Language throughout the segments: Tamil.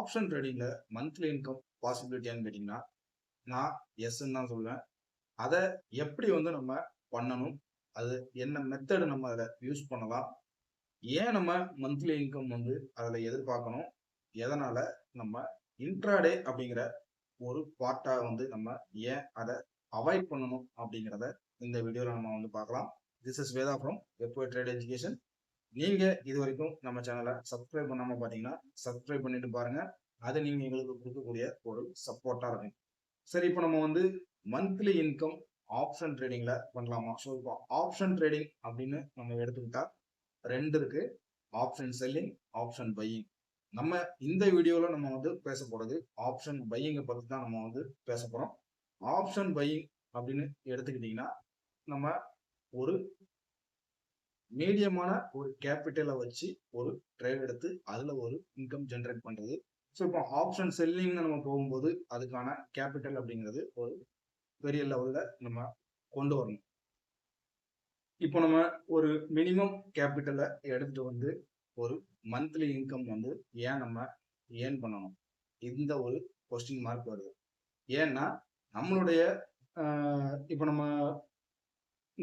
ஆப்ஷன் ட்ரேடிங்ல மந்த்லி இன்கம் பாசிபிலிட்டியான்னு கேட்டிங்கன்னா நான் எஸ்ன்னு தான் சொல்லுவேன் அதை எப்படி வந்து நம்ம பண்ணணும்? அது என்ன மெத்தடு நம்ம அதில் யூஸ் பண்ணலாம்? ஏன் நம்ம மந்த்லி இன்கம் வந்து அதில் எதிர்பார்க்கணும்? எதனால் நம்ம இன்ட்ராடே அப்படிங்கிற ஒரு பார்ட்டாக வந்து நம்ம ஏன் அதை அவாய்ட் பண்ணணும் அப்படிங்கிறத இந்த வீடியோவில் நம்ம வந்து பார்க்கலாம். திஸ் இஸ் வேதா ஃப்ரம் எப்போ ட்ரேட் எஜுகேஷன் நீங்க இது வரைக்கும் நம்ம சேனலை சப்ஸ்கிரைப் பண்ணாம பாத்தீங்கன்னா சப்ஸ்கிரைப் பண்ணிட்டு பாருங்க. அது நீங்க எங்களுக்கு கொடுக்கக்கூடிய ஒரு சப்போர்ட்டா இருக்கும். சரி இப்போ நம்ம வந்து மந்த்லி இன்கம் ஆப்ஷன் ட்ரேடிங்ல பண்ணலாமா? ஸோ இப்போ ஆப்ஷன் ட்ரேடிங் அப்படின்னு நம்ம எடுத்துக்கிட்டா ரெண்டு இருக்கு. ஆப்ஷன் செல்லிங் ஆப்ஷன் பையிங் நம்ம இந்த வீடியோல நம்ம வந்து பேச போறது ஆப்ஷன் பையிங்கை பத்தி தான் நம்ம வந்து பேச போறோம். ஆப்ஷன் பையிங் அப்படின்னு எடுத்துக்கிட்டீங்கன்னா நம்ம ஒரு மீடியமான ஒரு கேபிட்டலை வச்சு ஒரு ட்ரேட் எடுத்து அதில் ஒரு இன்கம் ஜென்ரேட் பண்ணுறது ஸோ இப்போ ஆப்ஷன் செல்லிங்னு நம்ம போகும்போது அதுக்கான கேபிட்டல் அப்படிங்கிறது ஒரு பெரிய லெவலில் நம்ம கொண்டு வரணும். இப்போ நம்ம ஒரு மினிமம் கேபிட்டலை எடுத்துட்டு வந்து ஒரு மந்த்லி இன்கம் வந்து ஏன் நம்ம ஏர்ன் பண்ணணும்? இந்த ஒரு கொஸ்டின் மார்க் வருது. ஏன்னா நம்மளுடைய இப்போ நம்ம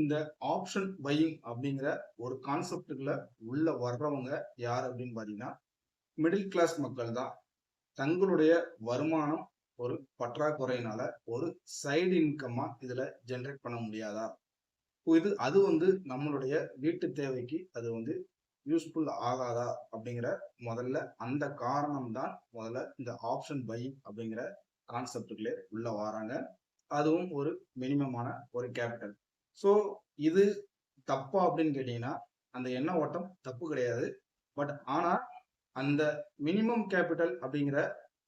இந்த ஆப்ஷன் பையிங் அப்படிங்கிற ஒரு கான்செப்டுக்குள்ள உள்ள வர்றவங்க யார் அப்படின்னு பார்த்தீங்கன்னா மிடில் கிளாஸ் மக்கள் தான். தங்களுடைய வருமானம் ஒரு பற்றாக்குறையினால ஒரு சைடு இன்கம்மா இதுல ஜென்ரேட் பண்ண முடியாதா? இது அது வந்து நம்மளுடைய வீட்டு தேவைக்கு அது வந்து யூஸ்ஃபுல் ஆகாதா? அப்படிங்கிற முதல்ல அந்த காரணம் தான் முதல்ல இந்த ஆப்ஷன் பையிங் அப்படிங்கிற கான்செப்டுக்குள்ளே உள்ள வராங்க. அதுவும் ஒரு மினிமமான ஒரு கேபிட்டல் ஸோ இது தப்பா அப்படின்னு கேட்டீங்கன்னா அந்த எண்ண ஓட்டம் தப்பு கிடையாது. பட் ஆனால் அந்த மினிமம் கேபிட்டல் அப்படிங்கிற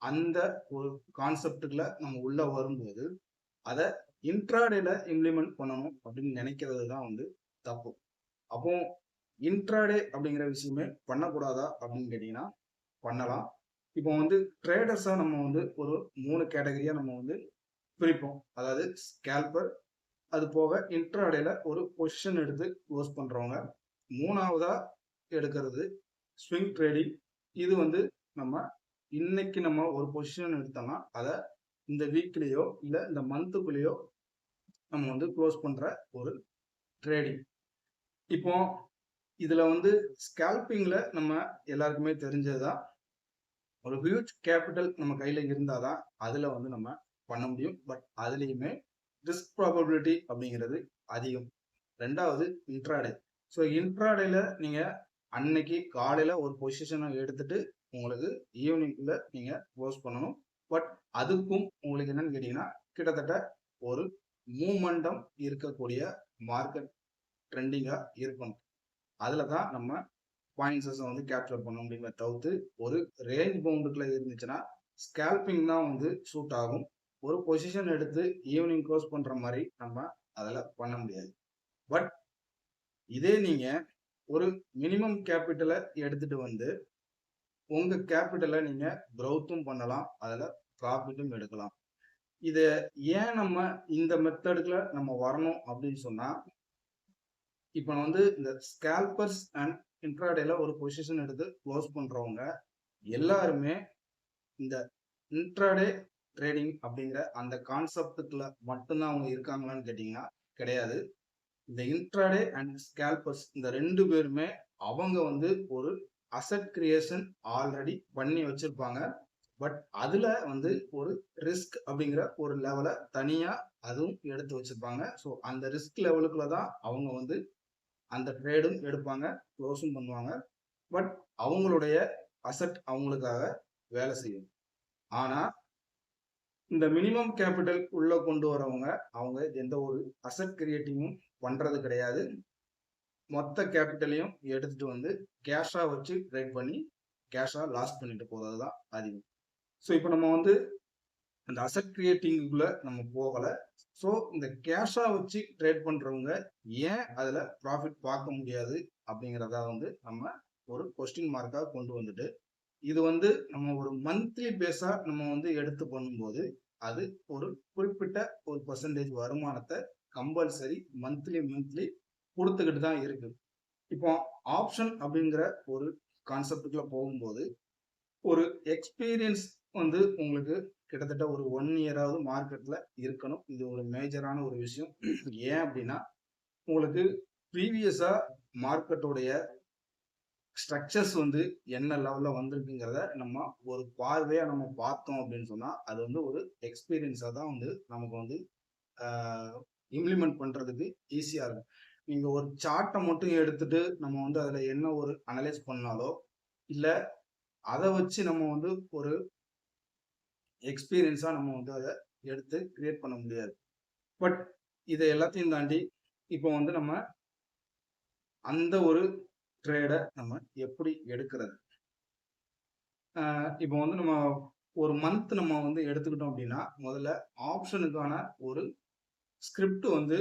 அந்த ஒரு கான்செப்டுக்குள்ள நம்ம உள்ள வரும்போது அதை இன்ட்ராடேல இம்ப்ளிமெண்ட் பண்ணணும் அப்படின்னு நினைக்கிறது தான் வந்து தப்பு. அப்போ இன்ட்ராடே அப்படிங்கிற விஷயமே பண்ணக்கூடாதா அப்படின்னு கேட்டிங்கன்னா பண்ணலாம். இப்போ வந்து ட்ரேடர்ஸாக நம்ம வந்து ஒரு மூணு கேட்டகரியாக நம்ம வந்து பிரிப்போம். அதாவது ஸ்கேல்பர் அது போக இன்ட்ராடேல ஒரு பொசிஷன் எடுத்து க்ளோஸ் பண்ணுறவங்க மூணாவதா எடுக்கிறது ஸ்விங் ட்ரேடிங் இது வந்து நம்ம இன்னைக்கு நம்ம ஒரு பொசிஷன் எடுத்தோம்னா அதை இந்த வீக்லேயோ இல்லை இந்த மந்த்துக்குள்ளேயோ நம்ம வந்து க்ளோஸ் பண்ணுற ஒரு ட்ரேடிங் இப்போ இதில் வந்து ஸ்கேல்பிங்கில் நம்ம எல்லாருக்குமே தெரிஞ்சதுதான். ஒரு ஹியூஜ் கேபிட்டல் நம்ம கையில் இருந்தால் தான் அதில் வந்து நம்ம பண்ண முடியும். பட் அதுலேயுமே ரிஸ்க் ப்ராபபிலிட்டி அப்படிங்கிறது அதிகம். ரெண்டாவது இன்ட்ராடே ஸோ இன்ட்ராடேல நீங்கள் அன்னைக்கு காலையில் ஒரு பொசிஷனை எடுத்துட்டு உங்களுக்கு ஈவினிங்ல நீங்கள் க்ளோஸ் பண்ணணும். பட் அதுக்கும் உங்களுக்கு என்னன்னு கேட்டீங்கன்னா கிட்டத்தட்ட ஒரு மூமெண்டம் இருக்கக்கூடிய மார்க்கெட் ட்ரெண்டிங்காக இருக்கணும். அதில் தான் நம்ம பாயிண்ட்ஸை வந்து கேப்சர் பண்ண முடியுமே தவிர்த்து ஒரு ரேஞ்ச் பவுண்டுக்குள்ள இருந்துச்சுன்னா ஸ்கேல்பிங் தான் வந்து சூட் ஆகும். ஒரு பொசிஷன் எடுத்து ஈவினிங் க்ளோஸ் பண்ற மாதிரி நம்ம அதில் பண்ண முடியாது. பட் இதே நீங்க ஒரு மினிமம் கேபிட்டலை எடுத்துட்டு வந்து உங்க கேபிட்டலை நீங்க க்ரௌத்தும் பண்ணலாம் அதில் ப்ராஃபிட்டும் எடுக்கலாம். இதை ஏன் நம்ம இந்த மெத்தடுக்குள்ள நம்ம வரணும் அப்படின்னு சொன்னா இப்போ வந்து இந்த ஸ்கேல்பர்ஸ் அண்ட் இன்ட்ராடேல ஒரு பொசிஷன் எடுத்து க்ளோஸ் பண்றவங்க எல்லாருமே இந்த இன்ட்ராடே ட்ரேடிங் அப்படிங்கிற அந்த கான்செப்டுக்குள்ள மட்டும்தான் அவங்க இருக்காங்களான்னு கேட்டிங்கன்னா கிடையாது. இந்த இன்ட்ராடே அண்ட் ஸ்கேல்பர்ஸ் இந்த ரெண்டு பேருமே அவங்க வந்து ஒரு அசட் கிரியேஷன் ஆல்ரெடி பண்ணி வச்சிருப்பாங்க. பட் அதுல வந்து ஒரு ரிஸ்க் அப்படிங்கிற ஒரு லெவலை தனியா அதுவும் எடுத்து வச்சிருப்பாங்க. ஸோ அந்த ரிஸ்க் லெவலுக்குள்ள தான் அவங்க வந்து அந்த ட்ரேடும் எடுப்பாங்க க்ளோஸும் பண்ணுவாங்க. பட் அவங்களுடைய அசட் அவங்களுக்காக வேலை செய்யும். ஆனால் இந்த மினிமம் கேபிட்டல் உள்ள கொண்டு வரவங்க அவங்க எந்த ஒரு அசட் கிரியேட்டிங்கும் பண்றது கிடையாது. மொத்த கேபிட்டலையும் எடுத்துட்டு வந்து கேஷா வச்சு ட்ரேட் பண்ணி கேஷா லாஸ் பண்ணிட்டு போறது தான் அதிகம். ஸோ இப்போ நம்ம வந்து அந்த அசட் கிரியேட்டிங்குள்ள நம்ம போகலை. ஸோ இந்த கேஷா வச்சு ட்ரேட் பண்றவங்க ஏன் அதுல ப்ராஃபிட் பார்க்க முடியாது அப்படிங்கிறத வந்து நம்ம ஒரு கொஸ்டின் மார்க்காக கொண்டு வந்துட்டு இது வந்து நம்ம ஒரு மந்த்லி பேஸா நம்ம வந்து எடுத்து பண்ணும்போது அது ஒரு குறிப்பிட்ட ஒரு பர்சன்டேஜ் வருமானத்தை கம்பல்சரி மந்த்லி மந்த்லி கொடுத்துக்கிட்டு தான் இருக்கு. இப்போ ஆப்ஷன் அப்படிங்கிற ஒரு கான்செப்டுக்குள்ள போகும்போது ஒரு எக்ஸ்பீரியன்ஸ் வந்து உங்களுக்கு கிட்டத்தட்ட ஒரு ஒன் இயராவது மார்க்கெட்ல இருக்கணும். இது ஒரு மேஜரான ஒரு விஷயம். ஏன் அப்படின்னா உங்களுக்கு ப்ரீவியஸா மார்க்கெட்டோடைய ஸ்ட்ரக்சர்ஸ் வந்து என்ன லெவலில் வந்திருக்குங்கிறத நம்ம ஒரு பார்வையாக நம்ம பார்த்தோம் அப்படின்னு சொன்னால் அது வந்து ஒரு எக்ஸ்பீரியன்ஸாக தான் வந்து நமக்கு வந்து இம்ப்ளிமெண்ட் பண்ணுறதுக்கு ஈஸியாக இருக்கும். நீங்கள் ஒரு சார்ட்டை மட்டும் எடுத்துட்டு நம்ம வந்து அதில் என்ன ஒரு அனலைஸ் பண்ணாலோ இல்லை அதை வச்சு நம்ம வந்து ஒரு எக்ஸ்பீரியன்ஸாக நம்ம வந்து அதை எடுத்து கிரியேட் பண்ண முடியாது. பட் இதை எல்லாத்தையும் தாண்டி இப்போ வந்து நம்ம அந்த ஒரு ட்ரேடை நம்ம எப்படி எடுக்கிறது? இப்போ வந்து நம்ம ஒரு மந்த் நம்ம வந்து எடுத்துக்கிட்டோம் அப்படின்னா முதல்ல ஆப்ஷனுக்கான ஒரு ஸ்கிரிப்ட் வந்து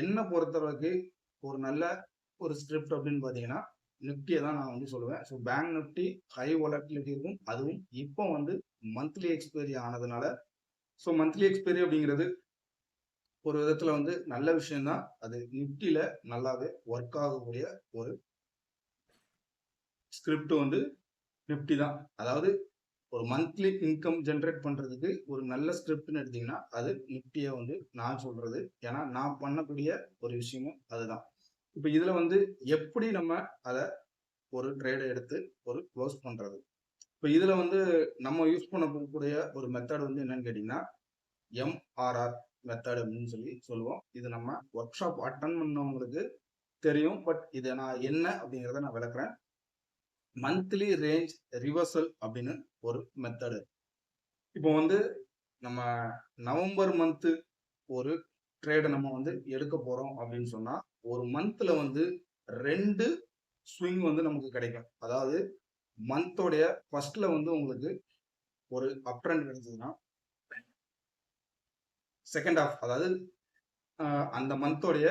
என்ன பொறுத்தவரைக்கு ஒரு நல்ல ஒரு ஸ்கிரிப்ட் அப்படின்னு பார்த்தீங்கன்னா நிஃப்டியை தான் நான் வந்து சொல்லுவேன். So Bank Nifty high volatility இருக்கும். அதுவும் இப்போ வந்து மந்த்லி எக்ஸ்பைரி ஆனதுனால. ஸோ மந்த்லி எக்ஸ்பைரி அப்படிங்கிறது ஒரு விதத்தில் வந்து நல்ல விஷயம்தான். அது நிஃப்டியில் நல்லாவே ஒர்க் ஆகக்கூடிய ஒரு ஸ்கிரிப்ட் வந்து நிஃப்டி தான். அதாவது ஒரு மந்த்லி இன்கம் ஜென்ரேட் பண்ணுறதுக்கு ஒரு நல்ல ஸ்கிரிப்ட்னு எடுத்தீங்கன்னா அது நிஃப்டியை வந்து நான் சொல்கிறது ஏன்னா நான் பண்ணக்கூடிய ஒரு விஷயமும் அதுதான். இப்போ இதில் வந்து எப்படி நம்ம அதை ஒரு ட்ரேடை எடுத்து ஒரு க்ளோஸ் பண்ணுறது இப்போ இதில் வந்து நம்ம யூஸ் பண்ணக்கூடிய ஒரு மெத்தட் வந்து என்னன்னு கேட்டிங்கன்னா எம்ஆர்ஆர் மெத்தட் அப்படின்னு சொல்லி சொல்லுவோம். இது நம்ம ஒர்க் ஷாப் அட்டன் பண்ணவங்களுக்கு தெரியும். பட் இதை நான் என்ன அப்படிங்கிறத நான் விளக்குறேன். மந்த்லி ரேஞ்ச் ரிவர்சல் அப்படின்னு ஒரு மெத்தடு இப்போ வந்து நம்ம நவம்பர் மந்த்து ஒரு ட்ரேடை நம்ம வந்து எடுக்க போகிறோம் அப்படின்னு சொன்னால் ஒரு மந்த்தில் வந்து ரெண்டு ஸ்விங் வந்து நமக்கு கிடைக்கும். அதாவது மந்தோடைய ஃபர்ஸ்ட்ல வந்து உங்களுக்கு ஒரு அப் ட்ரெண்ட் கிடைச்சதுன்னா செகண்ட் ஆஃப் அதாவது அந்த மந்தோடைய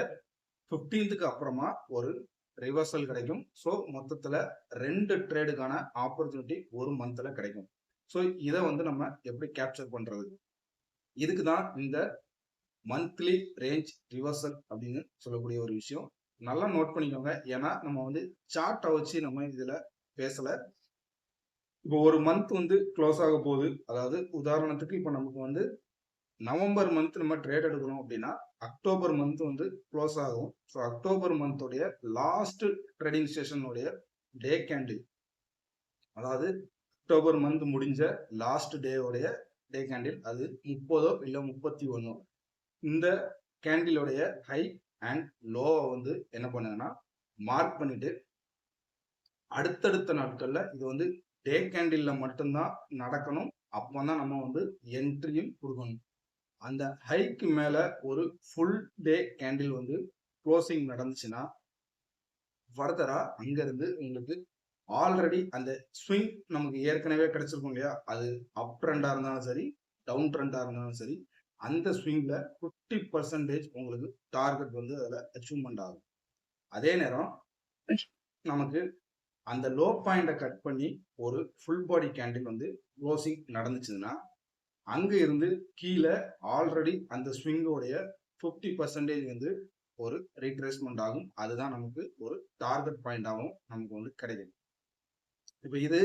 ஃபிஃப்டீன்த்துக்கு அப்புறமா ஒரு ரிவர்சல் கிடைக்கும். ஸோ மொத்தத்தில் ரெண்டு ட்ரேடுக்கான ஆப்பர்ச்சுனிட்டி ஒரு மந்தில் கிடைக்கும். ஸோ இதை வந்து நம்ம எப்படி கேப்சர் பண்ணுறது இதுக்கு தான் இந்த மந்த்லி ரேஞ்ச் ரிவர்சல் அப்படின்னு சொல்லக்கூடிய ஒரு விஷயம். நல்லா நோட் பண்ணிக்கோங்க. ஏன்னா நம்ம வந்து சார்ட்டை வச்சு நம்ம இதில் பேசலை. இப்போ ஒரு மந்த் வந்து க்ளோஸ் ஆக போகுது. அதாவது உதாரணத்துக்கு இப்போ நமக்கு வந்து நவம்பர் மந்த் நம்ம ட்ரேட் எடுக்கிறோம் அப்படின்னா அக்டோபர் மந்த் வந்து க்ளோஸ் ஆகும். ஸோ அக்டோபர் மந்தோடைய லாஸ்ட் ட்ரேடிங் ஸ்டேஷனுடைய டே கேண்டில் அதாவது அக்டோபர் மந்த் முடிஞ்ச லாஸ்ட் டேவுடைய டே கேண்டில் அது முப்பதோ இல்லை முப்பத்தி ஒன்றோ இந்த கேண்டிலுடைய ஹை அண்ட் லோவை வந்து என்ன பண்ணுங்கன்னா மார்க் பண்ணிட்டு அடுத்தடுத்த நாட்களில் இது வந்து டே கேண்டில்ல மட்டும்தான் நடக்கணும். அப்போ தான் நம்ம வந்து என்ட்ரியும் கொடுக்கணும். அந்த ஹைக்கு மேல ஒரு ஃபுல் டே கேண்டில் வந்து க்ளோசிங் நடந்துச்சுன்னா ஃபர்தரா அங்கிருந்து உங்களுக்கு ஆல்ரெடி அந்த ஸ்விங் நமக்கு ஏற்கனவே கிடைச்சிருக்கும் இல்லையா? அது அப் ட்ரெண்டாக இருந்தாலும் சரி டவுன் ட்ரெண்டாக இருந்தாலும் சரி அந்த ஸ்விங்கில் ஃபிஃப்டி பர்சன்டேஜ் உங்களுக்கு டார்கெட் வந்து அதில் அச்சீவ்மெண்ட் ஆகும். அதே நேரம் நமக்கு அந்த லோ பாயிண்டை கட் பண்ணி ஒரு ஃபுல் பாடி கேண்டில் வந்து க்ளோசிங் நடந்துச்சுன்னா அங்கே இருந்து கீழே ஆல்ரெடி அந்த ஸ்விங்கோடைய ஃபிஃப்டி பர்சன்டேஜ் வந்து ஒரு ரீட்ரேஸ்மெண்ட் ஆகும். அதுதான் நமக்கு ஒரு டார்கெட் பாயிண்டாகவும் நமக்கு வந்து கிடைக்கும். இப்போ இது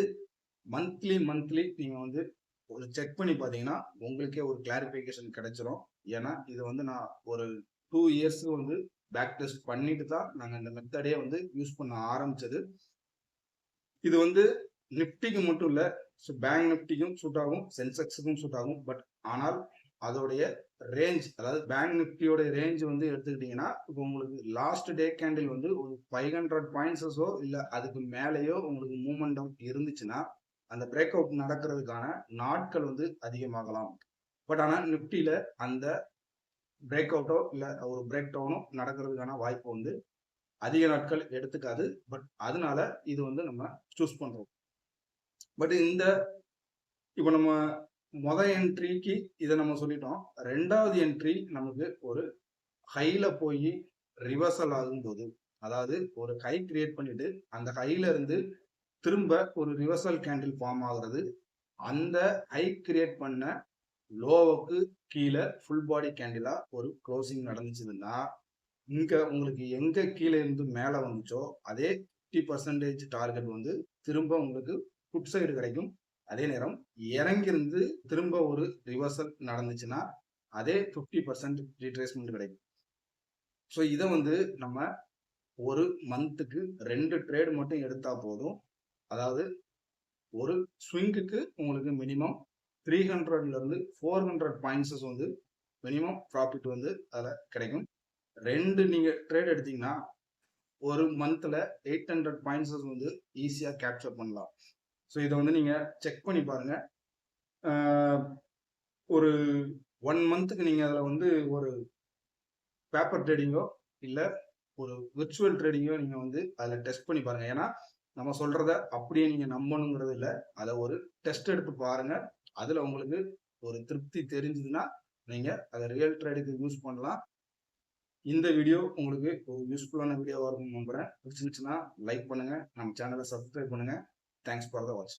மந்த்லி மந்த்லி நீங்கள் வந்து ஒரு செக் பண்ணி பார்த்தீங்கன்னா உங்களுக்கே ஒரு கிளாரிஃபிகேஷன் கிடைச்சிரும். ஏன்னா இது வந்து நான் ஒரு டூ இயர்ஸ்க்கு வந்து பேக் டெஸ்ட் பண்ணிட்டு தான் நாங்கள் இந்த மெத்தடே வந்து யூஸ் பண்ண ஆரம்பிச்சது. இது வந்து நிப்டிக்கு மட்டும் இல்லை ஸோ பேங்க் நிப்டிக்கும் சூட் ஆகும் சென்செக்ஸுக்கும் சூட் ஆகும். பட் ஆனால் அதோடைய ரேஞ்ச் அதாவது பேங்க் நிப்டியோட ரேஞ்ச் வந்து எடுத்துக்கிட்டீங்கன்னா இப்போ உங்களுக்கு லாஸ்ட் டே கேண்டில் வந்து ஒரு ஃபைவ் ஹண்ட்ரட் பாயிண்ட்ஸஸோ இல்லை அதுக்கு மேலேயோ உங்களுக்கு மூமெண்டம் இருந்துச்சுன்னா அந்த பிரேக் அவுட் நடக்கிறதுக்கான நாட்கள் வந்து அதிகமாகலாம். பட் ஆனால் நிப்டியில் அந்த பிரேக் அவுட்டோ இல்லை ஒரு பிரேக் டவுனோ நடக்கிறதுக்கான வாய்ப்பு வந்து அதிக நாட்கள் எடுத்துக்காது. பட் அதனால இது வந்து நம்ம சூஸ் பண்ணுறோம் பட் இந்த இப்போ நம்ம மொத என்ட்ரிக்கு இதை நம்ம சொல்லிட்டோம். ரெண்டாவது என்ட்ரி நமக்கு ஒரு ஹையில் போய் ரிவர்சல் ஆகும்போது அதாவது ஒரு ஹை கிரியேட் பண்ணிட்டு அந்த ஹையில இருந்து திரும்ப ஒரு ரிவர்சல் கேண்டில் ஃபார்ம் ஆகுறது. அந்த ஹை கிரியேட் பண்ண லோவுக்கு கீழே ஃபுல் பாடி கேண்டிலா ஒரு க்ளோசிங் நடந்துச்சுன்னா இங்க உங்களுக்கு எங்க கீழே இருந்து மேலே வந்துச்சோ அதே ஃபிஃப்டி பர்சன்டேஜ் டார்கெட் வந்து திரும்ப உங்களுக்கு ஃபுட் சைடு கிடைக்கும் அதே நேரம் இறங்கிருந்து திரும்ப ஒரு ரிவர்சல் நடந்துச்சுன்னா அதே ஃபிஃப்டி பர்சன்ட் ரீட்ரேஸ்மெண்ட் கிடைக்கும். ஸோ இதை வந்து நம்ம ஒரு மந்த்துக்கு ரெண்டு ட்ரேடு மட்டும் எடுத்தால் போதும். அதாவது ஒரு ஸ்விங்குக்கு உங்களுக்கு மினிமம் த்ரீ ஹண்ட்ரட்லேருந்து ஃபோர் ஹண்ட்ரட் பாயிண்ட்ஸஸ் வந்து மினிமம் ப்ராஃபிட் வந்து அதில் கிடைக்கும். ரெண்டு நீங்கள் ட்ரேட் எடுத்தீங்கன்னா ஒரு மந்தில் எயிட் ஹண்ட்ரட் பாயிண்ட்ஸஸ் வந்து ஈஸியாக கேப்சர் பண்ணலாம். ஸோ இதை வந்து நீங்கள் செக் பண்ணி பாருங்கள் ஒரு ஒன் மந்த்துக்கு நீங்கள் அதில் வந்து ஒரு பேப்பர் ட்ரேடிங்கோ இல்லை ஒரு விர்ச்சுவல் ட்ரேடிங்கோ நீங்கள் வந்து அதில் டெஸ்ட் பண்ணி பாருங்கள் ஏன்னா நம்ம சொல்கிறத அப்படியே நீங்கள் நம்பணுங்கிறது இல்லை. அதை ஒரு டெஸ்ட் எடுத்து பாருங்கள் அதில் உங்களுக்கு ஒரு திருப்தி தெரிஞ்சதுன்னா நீங்கள் அதை ரியல் ட்ரேடுக்கு யூஸ் பண்ணலாம். இந்த வீடியோ உங்களுக்கு ஒரு யூஸ்ஃபுல்லான வீடியோவாக இருக்கும் நம்புறேன். பிடிச்சிருந்துச்சுன்னா லைக் பண்ணுங்கள் நம்ம சேனலை சப்ஸ்கிரைப் பண்ணுங்கள் Thanks for the watch.